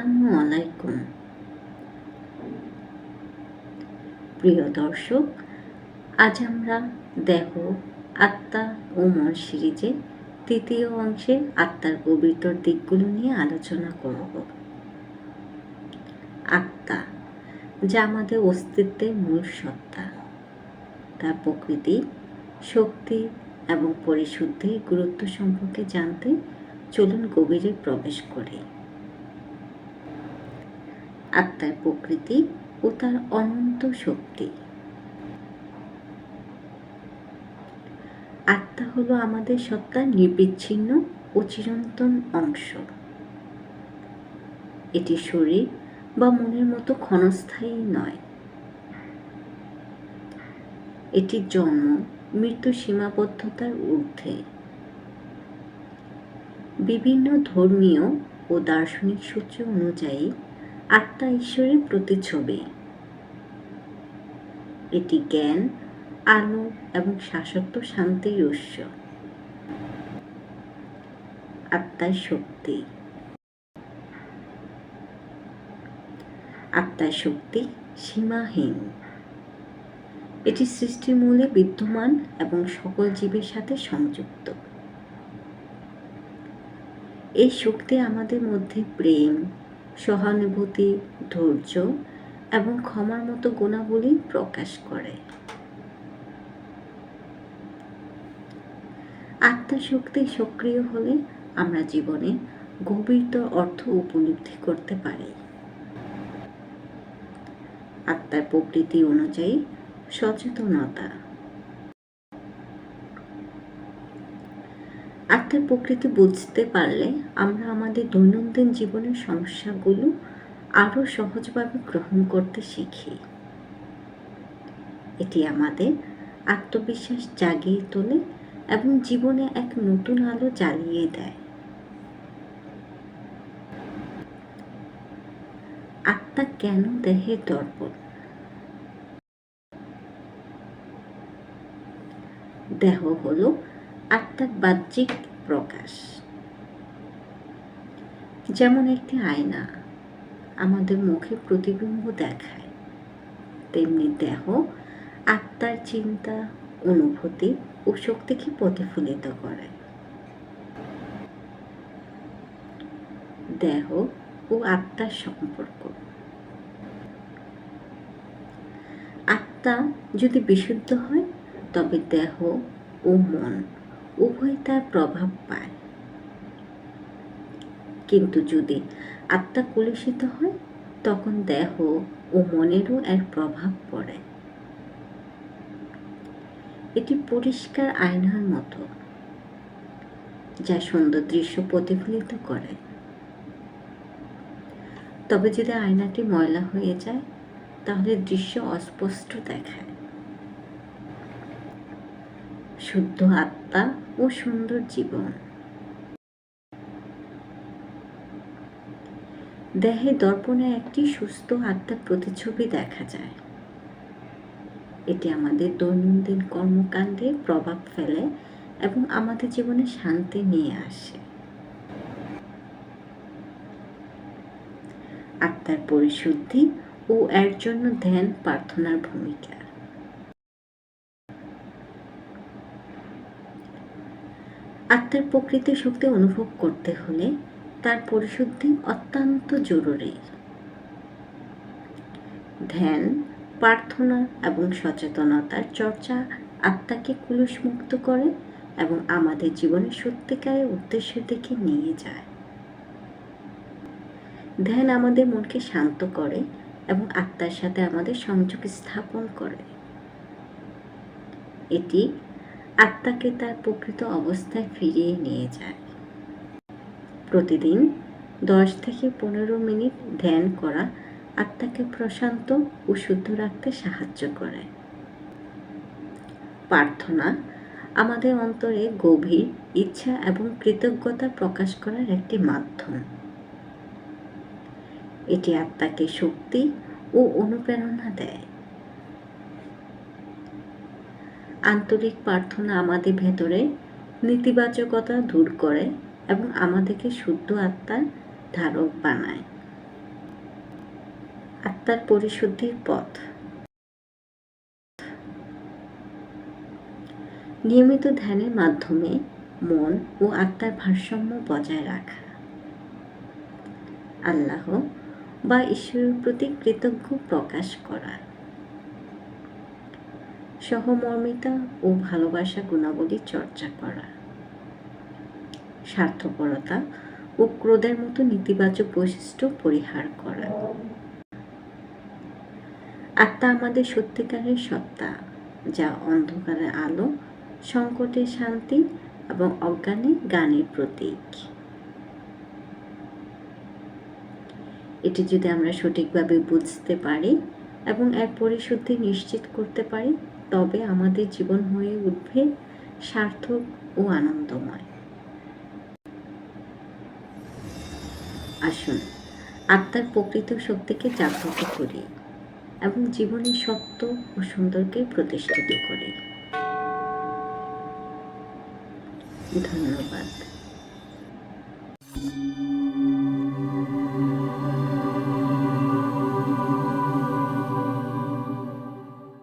আসসালামু আলাইকুম প্রিয় দর্শক, আজ আমরা দেহ, আত্মা ও মন সিরিজে তৃতীয় অংশে আত্মার পবিত্র দিকগুলো নিয়ে আলোচনা করব। আত্মা, যা আমাদের অস্তিত্বের মূল সত্তা। তার প্রকৃতি, শক্তি এবং পরিশুদ্ধির গুরুত্ব সম্পর্কে জানতে চলুন গভীরে প্রবেশ করি। আত্মার প্রকৃতি ও তার অনন্ত শক্তি। আত্মা হলো আমাদের সত্তার নির্বিচ্ছিন্ন ও চিরন্তন অংশ। এটি শরীর বা মনের মতো ক্ষণস্থায়ী নয়। এটি জন্ম, মৃত্যু সীমাবদ্ধতার ঊর্ধ্বে। বিভিন্ন ধর্মীয় ও দার্শনিক সূত্র অনুযায়ী আত্মা ঈশ্বরের প্রতিচ্ছবি। এটি জ্ঞান, আলো এবং শাশ্বত শান্তির উৎস। আত্মার শক্তি। আত্মার শক্তি সীমাহীন। এটি সৃষ্টির মূলে বিদ্যমান এবং সকল জীবের সাথে সংযুক্ত। এই শক্তি আমাদের মধ্যে প্রেম সহানুভূতি, ধৈর্য এবং ক্ষমার মতো গুণাবলী প্রকাশ করে। আত্মাশক্তি সক্রিয় হলে আমরা জীবনে গভীরতর অর্থ উপলব্ধি করতে পারি। আত্মার প্রকৃতি অনুযায়ী সচেতনতা আত্মার প্রকৃতি বুঝতে পারলে আমরা আমাদের দৈনন্দিন জীবনের সমস্যাগুলো আরও সহজভাবে গ্রহণ করতে শিখি। এটি আমাদের আত্মবিশ্বাস জাগিয়ে তোলে এবং জীবনে এক নতুন আলো জ্বালিয়ে দেয়। আত্মা কেন দেহের দর্পণ? দেহ হলো আত্মার বাহ্যিক প্রকাশ। যেমন একটি আয়না আমাদের মুখে প্রতিবিম্ব দেখায়, তেমনি দেহ আত্মার চিন্তা, অনুভূতি ও শক্তিকে প্রতিফলিত করে। দেহ ও আত্মার সম্পর্ক। আত্মা যদি বিশুদ্ধ হয়, তবে দেহ ও মন উভয় তার প্রভাব পায়। কিন্তু যদি আত্মা কলুষিত হয়, তখন দেহ ও মনেরও এর প্রভাব পড়ে। এটি পরিষ্কার আয়নার মতো, যা সুন্দর দৃশ্য প্রতিফলিত করে। তবে যদি আয়নাটি ময়লা হয়ে যায়, তাহলে দৃশ্য অস্পষ্ট দেখায়। শুদ্ধ আত্মা ও সুন্দর জীবন। দেহে দর্পণে একটি সুস্থ আত্মার প্রতিচ্ছবি দেখা যায়। এটি আমাদের দৈনন্দিন কর্মকাণ্ডে প্রভাব ফেলে এবং আমাদের জীবনে শান্তি নিয়ে আসে। আত্মার পরিশুদ্ধি ও এর জন্য ধ্যান প্রার্থনার ভূমিকা। আত্মার প্রকৃতি শক্তি অনুভব করতে হলে তার পরিশুদ্ধি অত্যন্ত জরুরি। ধ্যান, প্রার্থনা এবং সচেতনতার চর্চা আত্মাকে কুলুষমুক্ত করে এবং আমাদের জীবনে সত্যিকারের উদ্দেশ্যের দিকে নিয়ে যায়। ধ্যান আমাদের মনকে শান্ত করে এবং আত্মার সাথে আমাদের সংযোগ স্থাপন করে। এটি আত্মাকে তার প্রকৃত অবস্থায় ফিরিয়ে নিয়ে যায়। প্রতিদিন দশ থেকে পনেরো মিনিট ধ্যান করা আত্মাকে প্রশান্ত ও শুদ্ধ রাখতে সাহায্য করে। প্রার্থনা আমাদের অন্তরে গভীর ইচ্ছা এবং কৃতজ্ঞতা প্রকাশ করার একটি মাধ্যম। এটি আত্মাকে শক্তি ও অনুপ্রেরণা দেয়। আন্তরিক প্রার্থনা আমাদের ভেতরে নেতিবাচকতা দূর করে এবং আমাদেরকে শুদ্ধ আত্মার ধারক বানায়। আত্মার পরিশুদ্ধির পথ। নিয়মিত ধ্যানের মাধ্যমে মন ও আত্মার ভারসাম্য বজায় রাখা। আল্লাহ বা ঈশ্বরের প্রতি কৃতজ্ঞ প্রকাশ করা। সহমর্মিতা ও ভালোবাসা গুণাবলী চর্চা করা। স্বার্থপরতা ও ক্রোধের মতো নেতিবাচক বৈশিষ্ট্য পরিহার করা। আত্মা আমাদের সত্যিকারের সত্তা, যা অন্ধকারে আলো, সংকটে শান্তি এবং অজ্ঞানে গানের প্রতীক। এটি যদি আমরা সঠিকভাবে বুঝতে পারি এবং এর পরিশুদ্ধি নিশ্চিত করতে পারি তবে আমাদের জীবন হয়ে উঠবে সার্থক ও আনন্দময়। আসুন, আত্মার প্রকৃত শক্তিকে জাগ্রত করি এবং জীবনের সত্য ও সুন্দরকে প্রতিষ্ঠিত করি। ধন্যবাদ।